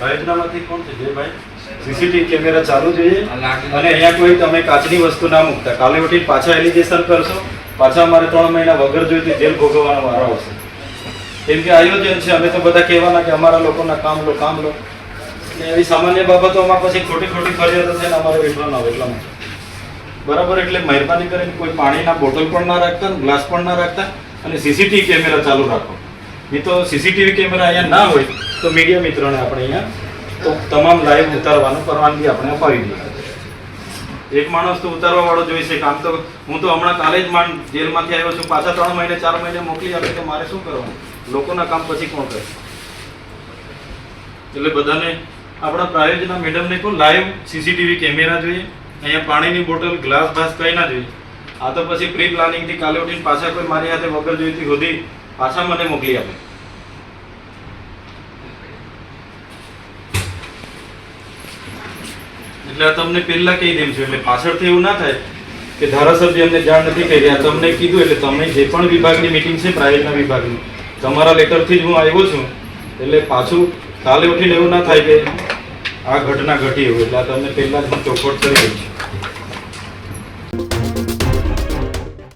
પ્રાયોજનામાંથી કોણ છે? Jaybhai CCTV camera ચાલુ જોઈએ. અને અહીંયા કોઈ તમે કાચની વસ્તુ ના મૂકતા. કાલે ઉઠી પાછા એલિગેશન કરશો. પાછા અમારે ત્રણ મહિના વગર જોઈતી જેલ ભોગવવાનો વારો આવશે. કેમ કે આયોજન છે. અમે તો બધા કહેવાના કે અમારા લોકોના કામ લો કામ લો. એવી સામાન્ય બાબતોમાં પછી ખોટી ખોટી ફરિયાદો ને અમારે વેઠવા ના આવે એટલા બરાબર? એટલે મહેરબાની કરીને કોઈ પાણીના બોટલ પણ ના રાખતા ગ્લાસ પણ ના રાખતા અને સીસીટીવી કેમેરા ચાલુ રાખો. નહીં તો સીસીટીવી કેમેરા અહીંયા ના હોય તો મીડિયા મિત્રોને આપણે અહીંયા તો તમામ લાઈવ ઉતારવાનું પરવાનગી આપણે અપાવી દઈએ. એક માણસ તો ઉતારવા વાળો જોઈશે કામ તો હું તો હમણાં કાલે જ માંડ જેલમાંથી આવ્યો છું. પાછા ત્રણ મહિને, ચાર મહિને મોકલી આપે તો મારે શું કરવાનું? લોકોના કામ પછી કોણ કરે? એટલે બધાને આપણા પ્રાયોજના મેડમને કહો લાઈવ સીસીટીવી કેમેરા જોઈએ. અહીંયા પાણીની બોટલ, ગ્લાસ, ભાસ કઈ ના જોઈએ. આ તો પછી પ્રી પ્લાનિંગથી કાલે ઉઠીને પાછા કોઈ મારી હાથે વગર જોઈતી હોધી પાછા મને મોકલી આપે. એટલે તમને પહેલા કહી દેમ છું, એટલે પાછળથી એવું ના થાય કે ધારાસભ્ય અમને જાણ નથી કરી રહ્યા. તમને કીધું, એટલે તમે જે પણ વિભાગની મિટિંગ છે પ્રાઇવેટના વિભાગની, તમારા લેટરથી જ હું આવ્યો છું. એટલે પાછું કાલે ઉઠીને એવું ના થાય કે આ ઘટના ઘટી હોય. એટલે તમને પહેલાં જ હું ચોખવટ કરી દઉં છું.